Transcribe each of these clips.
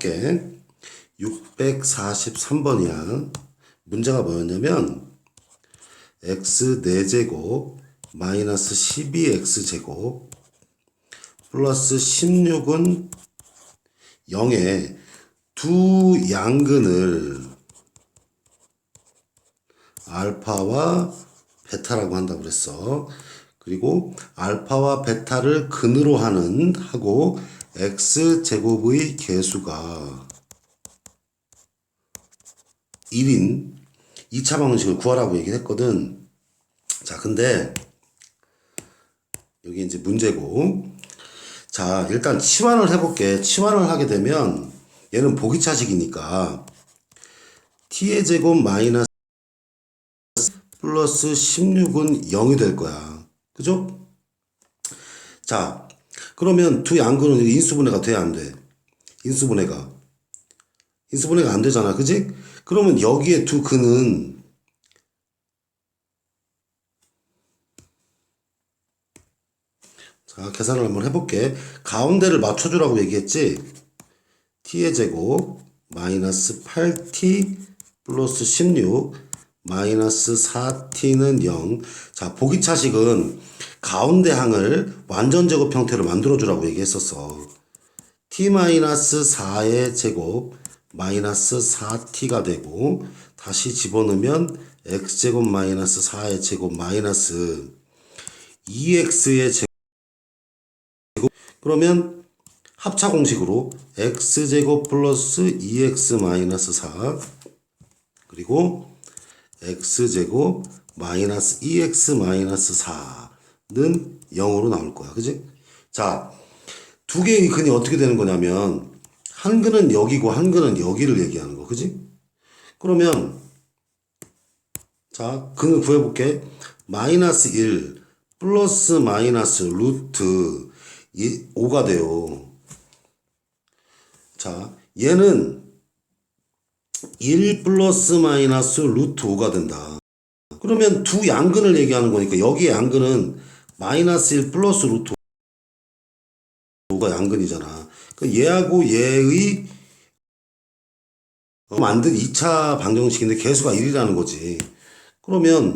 할게. 643번이야. 문제가 뭐였냐면 x 4제곱 마이너스 12x제곱 플러스 16은 0에 두 양근을 알파와 베타라고 한다고 그랬어. 그리고 알파와 베타를 근으로 하는 하고 x 제곱의 개수가 1인 2차 방정식을 구하라고 얘기를 했거든. 자, 근데 여기 이제 문제고. 자, 일단 치환을 해볼게. 치환을 하게 되면 얘는 보기차식이니까 t의 제곱 마이너스 플러스 16은 0이 될 거야. 그죠? 자, 그러면 두 양근은 인수분해가 돼야 안 돼? 인수분해가. 인수분해가 안 되잖아. 그지? 그러면 여기에 두 근은 자, 계산을 한번 해볼게. 가운데를 맞춰주라고 얘기했지? t의 제곱 마이너스 8t 플러스 16 마이너스 4t는 0. 자, 보기차식은 가운데 항을 완전 제곱 형태로 만들어 주라고 얘기했었어. t 마이너스 4의 제곱 마이너스 4t가 되고 다시 집어넣으면 x제곱 마이너스 4의 제곱 마이너스 2x의 제곱 그러면 합차 공식으로 x제곱 플러스 2x 마이너스 4 그리고 x제곱 마이너스 2x 마이너스 4 는 0으로 나올 거야. 그지? 자, 두 개의 근이 어떻게 되는 거냐면 한 근은 여기고 한 근은 여기를 얘기하는 거. 그지? 그러면 자, 근을 구해볼게. 마이너스 1 플러스 마이너스 루트 5가 돼요. 자, 얘는 1 플러스 마이너스 루트 5가 된다. 그러면 두 양근을 얘기하는 거니까 여기에 양근은 마이너스 1 플러스 루트 5가 양근이잖아. 그 얘하고 얘의 만든 2차 방정식인데 개수가 1이라는 거지. 그러면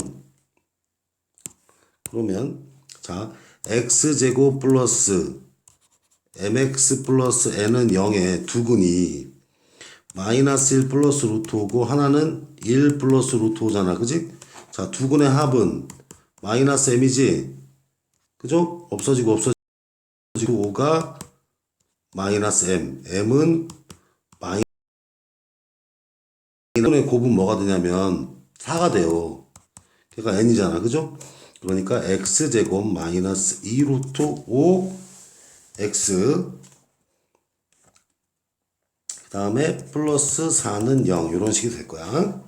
그러면 자 x제곱 플러스 mx 플러스 n은 0에 두 근이 마이너스 1 플러스 루트 5고 하나는 1 플러스 루트 5잖아. 그지? 자, 두 근의 합은 마이너스 m이지? 그죠? 없어지고 없어지고 5가 마이너스 m. m은 마이너스 의 곱은 뭐가 되냐면 4가 돼요. 그러니까 n이잖아. 그죠? 그러니까 x제곱 마이너스 2 루트 5 x 그 다음에 플러스 4는 0 이런 식이 될 거야.